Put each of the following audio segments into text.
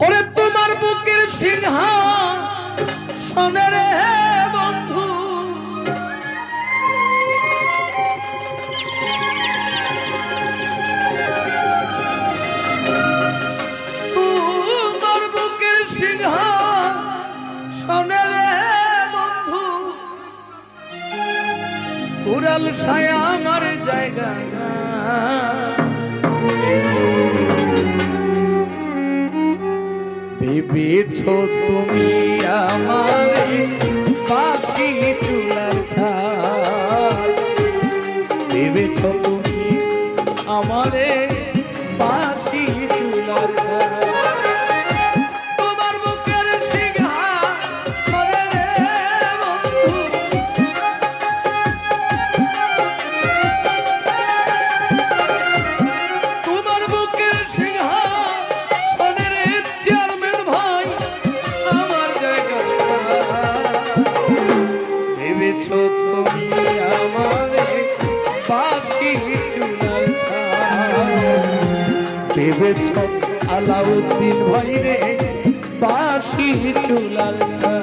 করে তোমার বুকের সিংহা সনের হে জলসায় আমার জায়গা ভেবেছ তুমি আমার পাখি তুলার ভেবেছ? আলাউদ্দিন ভাইরে বাসি চুলার ছা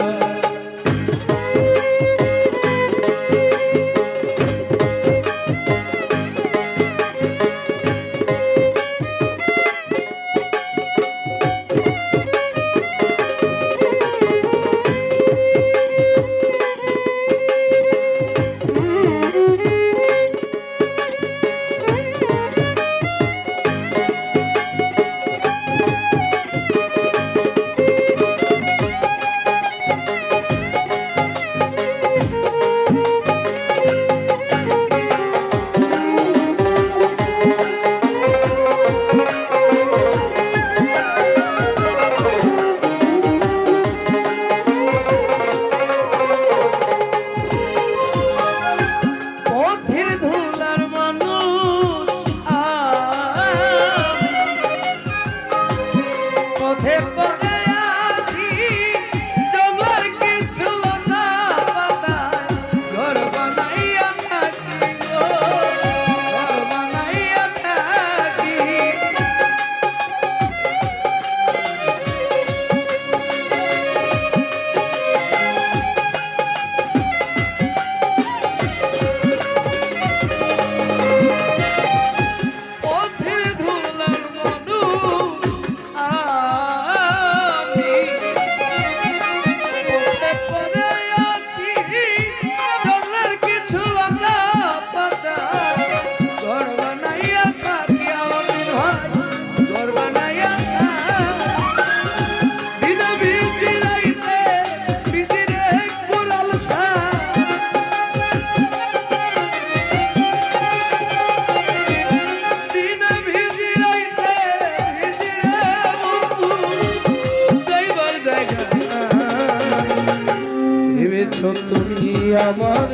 আমার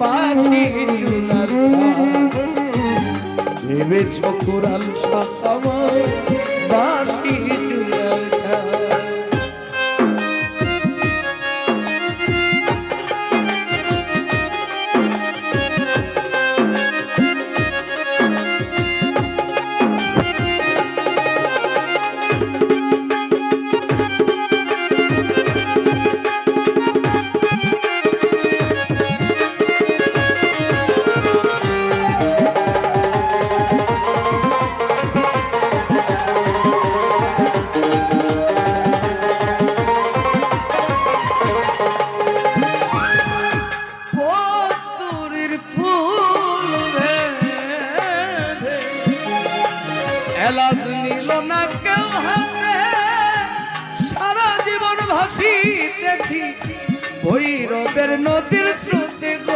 পাশে চুলার ভেবেছ কোরাল আমার ভাসিতেছি। ভৈরবের নদীর স্রোতে গো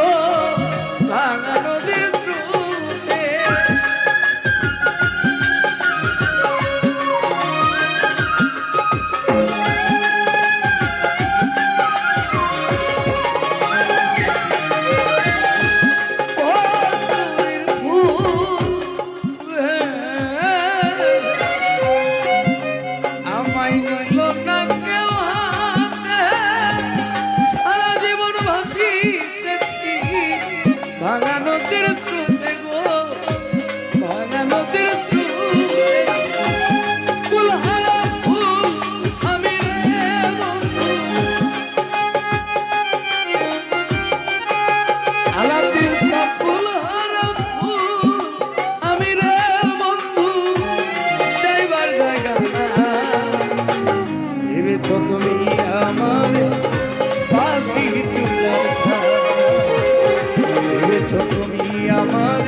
I amar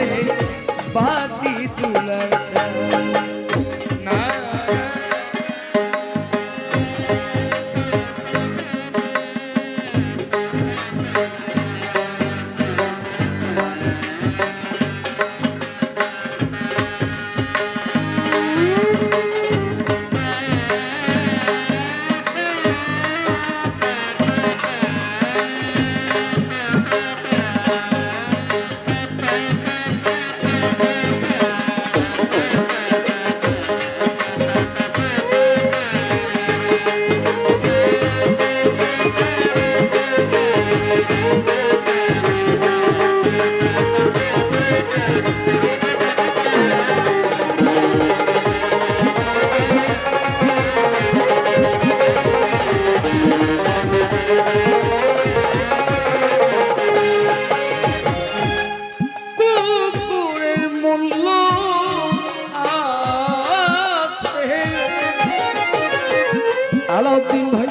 আলাউদ্দিন ভাই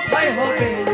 太好。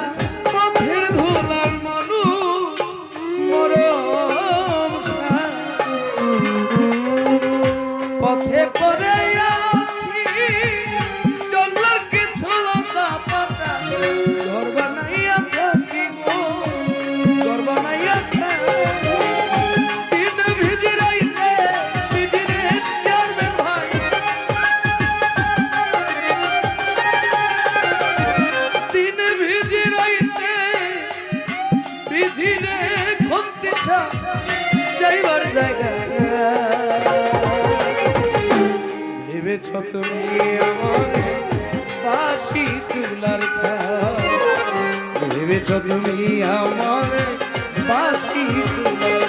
তুমি আমারে বাসি তুলার ছাড় ভেবেছ তুমি আমারে বাসি তুলার